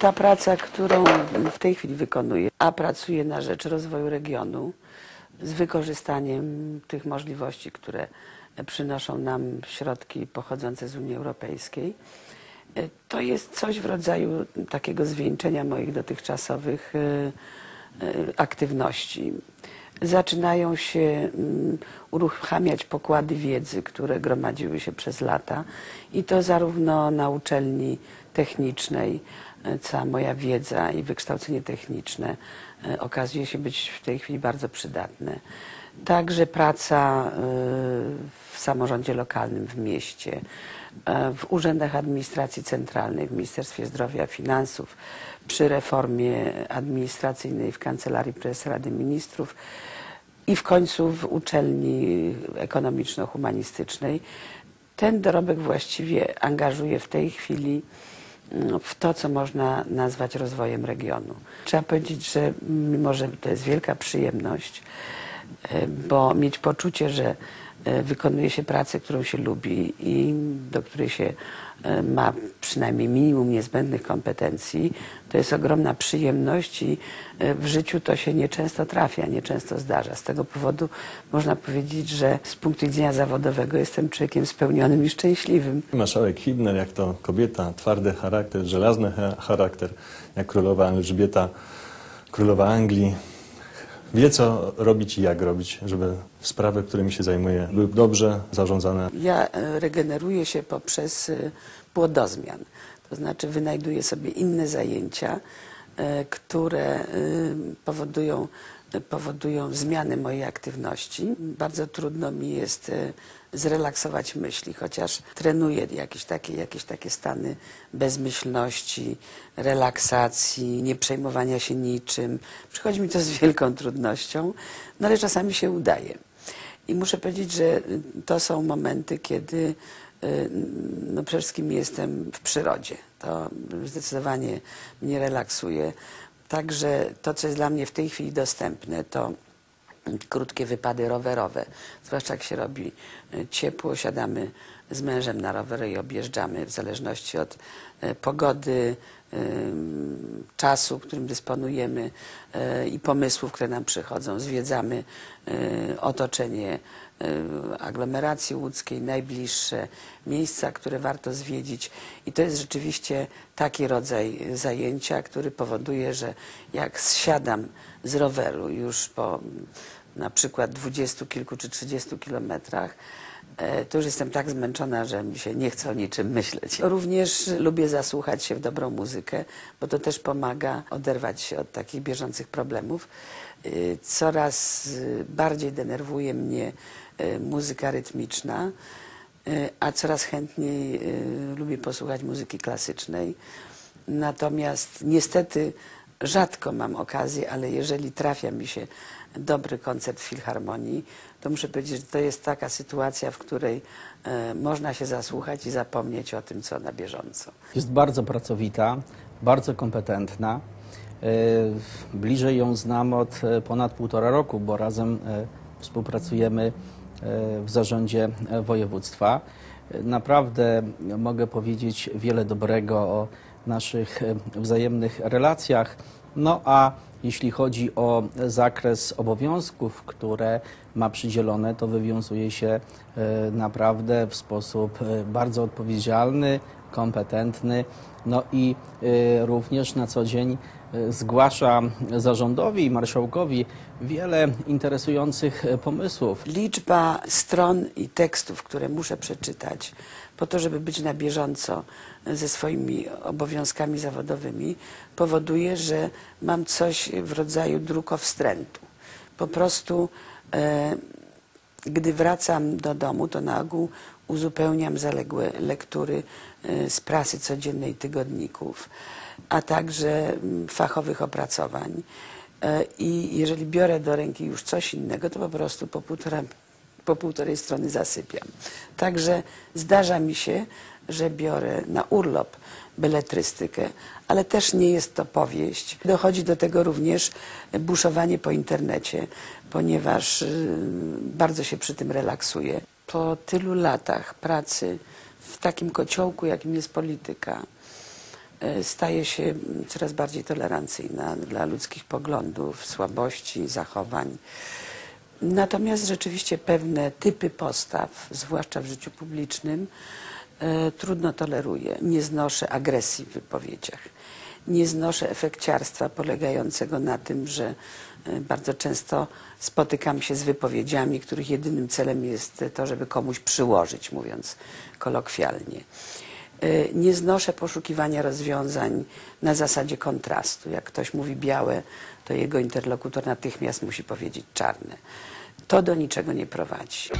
Ta praca, którą w tej chwili wykonuję, a pracuję na rzecz rozwoju regionu z wykorzystaniem tych możliwości, które przynoszą nam środki pochodzące z Unii Europejskiej, to jest coś w rodzaju takiego zwieńczenia moich dotychczasowych e, e, aktywności. Zaczynają się mm, uruchamiać pokłady wiedzy, które gromadziły się przez lata i to zarówno na uczelni technicznej, e, cała moja wiedza i wykształcenie techniczne okazuje się być w tej chwili bardzo przydatne. Także praca w samorządzie lokalnym, w mieście, E, w urzędach administracji centralnej, w Ministerstwie Zdrowia, Finansów, przy reformie administracyjnej w Kancelarii Prezesa Rady Ministrów i w końcu w uczelni ekonomiczno-humanistycznej. Ten dorobek właściwie angażuje w tej chwili mm, w to, co można nazwać rozwojem regionu. Trzeba powiedzieć, że mimo, że to jest wielka przyjemność, e, bo mieć poczucie, że wykonuje się pracę, którą się lubi i do której się e, ma przynajmniej minimum niezbędnych kompetencji, to jest ogromna przyjemność i e, w życiu to się nieczęsto trafia, nieczęsto zdarza. Z tego powodu można powiedzieć, że z punktu widzenia zawodowego jestem człowiekiem spełnionym i szczęśliwym. Marszałek Hibner, jak to kobieta, twardy charakter, żelazny charakter, jak królowa Elżbieta, królowa Anglii, wie, co robić i jak robić, żeby sprawy, którymi się zajmuje, były dobrze zarządzane. Ja e, regeneruję się poprzez e, płodozmian. To znaczy wynajduję sobie inne zajęcia, e, które powodują powodują zmiany mojej aktywności. Bardzo trudno mi jest e, zrelaksować myśli, chociaż trenuję jakieś takie, jakieś takie stany bezmyślności, relaksacji, nieprzejmowania się niczym. Przychodzi mi to z wielką trudnością, no ale czasami się udaje. I muszę powiedzieć, że to są momenty, kiedy e, no przede wszystkim jestem w przyrodzie. To zdecydowanie mnie relaksuje. Także to, co jest dla mnie w tej chwili dostępne, to krótkie wypady rowerowe. Zwłaszcza jak się robi e, ciepło, siadamy z mężem na rowery i objeżdżamy w zależności od e, pogody, e, czasu, którym dysponujemy i pomysłów, które nam przychodzą. Zwiedzamy otoczenie aglomeracji łódzkiej, najbliższe miejsca, które warto zwiedzić. I to jest rzeczywiście taki rodzaj zajęcia, który powoduje, że jak zsiadam z roweru już po na przykład dwudziestu kilku czy trzydziestu kilometrach, e, to już jestem tak zmęczona, że mi się nie chce o niczym myśleć. Również lubię zasłuchać się w dobrą muzykę, bo to też pomaga oderwać się od takich bieżących problemów. E, coraz bardziej denerwuje mnie e, muzyka rytmiczna, a coraz chętniej lubię posłuchać muzyki klasycznej. Natomiast niestety rzadko mam okazję, ale jeżeli trafia mi się dobry koncert Filharmonii, to muszę powiedzieć, że to jest taka sytuacja, w której e, można się zasłuchać i zapomnieć o tym, co na bieżąco. Jest bardzo pracowita, bardzo kompetentna. E, bliżej ją znam od e, ponad półtora roku, bo razem współpracujemy w zarządzie województwa. Naprawdę mogę powiedzieć wiele dobrego o naszych e, wzajemnych relacjach. No a jeśli chodzi o zakres obowiązków, które ma przydzielone, to wywiązuje się e, naprawdę w sposób e, bardzo odpowiedzialny, kompetentny. No i również na co dzień zgłasza zarządowi i marszałkowi wiele interesujących pomysłów. Liczba stron i tekstów, które muszę przeczytać po to, żeby być na bieżąco ze swoimi obowiązkami zawodowymi, powoduje, że mam coś w rodzaju drukowstrętu. Po prostu, e, gdy wracam do domu, to na ogół uzupełniam zaległe lektury e, z prasy codziennej tygodników, a także mm, fachowych opracowań. E, I jeżeli biorę do ręki już coś innego, to po prostu po półtora po półtorej strony zasypiam. Także zdarza mi się, że biorę na urlop beletrystykę, ale też nie jest to powieść. Dochodzi do tego również buszowanie po internecie, ponieważ y, bardzo się przy tym relaksuję. Po tylu latach pracy w takim kociołku, jakim jest polityka, e, staje się coraz bardziej tolerancyjna dla ludzkich poglądów, słabości, zachowań. Natomiast rzeczywiście pewne typy postaw, zwłaszcza w życiu publicznym, e, trudno toleruję. Nie znoszę agresji w wypowiedziach. Nie znoszę efekciarstwa polegającego na tym, że e, bardzo często spotykam się z wypowiedziami, których jedynym celem jest to, żeby komuś przyłożyć, mówiąc kolokwialnie. E, Nie znoszę poszukiwania rozwiązań na zasadzie kontrastu. Jak ktoś mówi białe, to jego interlokutor natychmiast musi powiedzieć czarne. To do niczego nie prowadzi.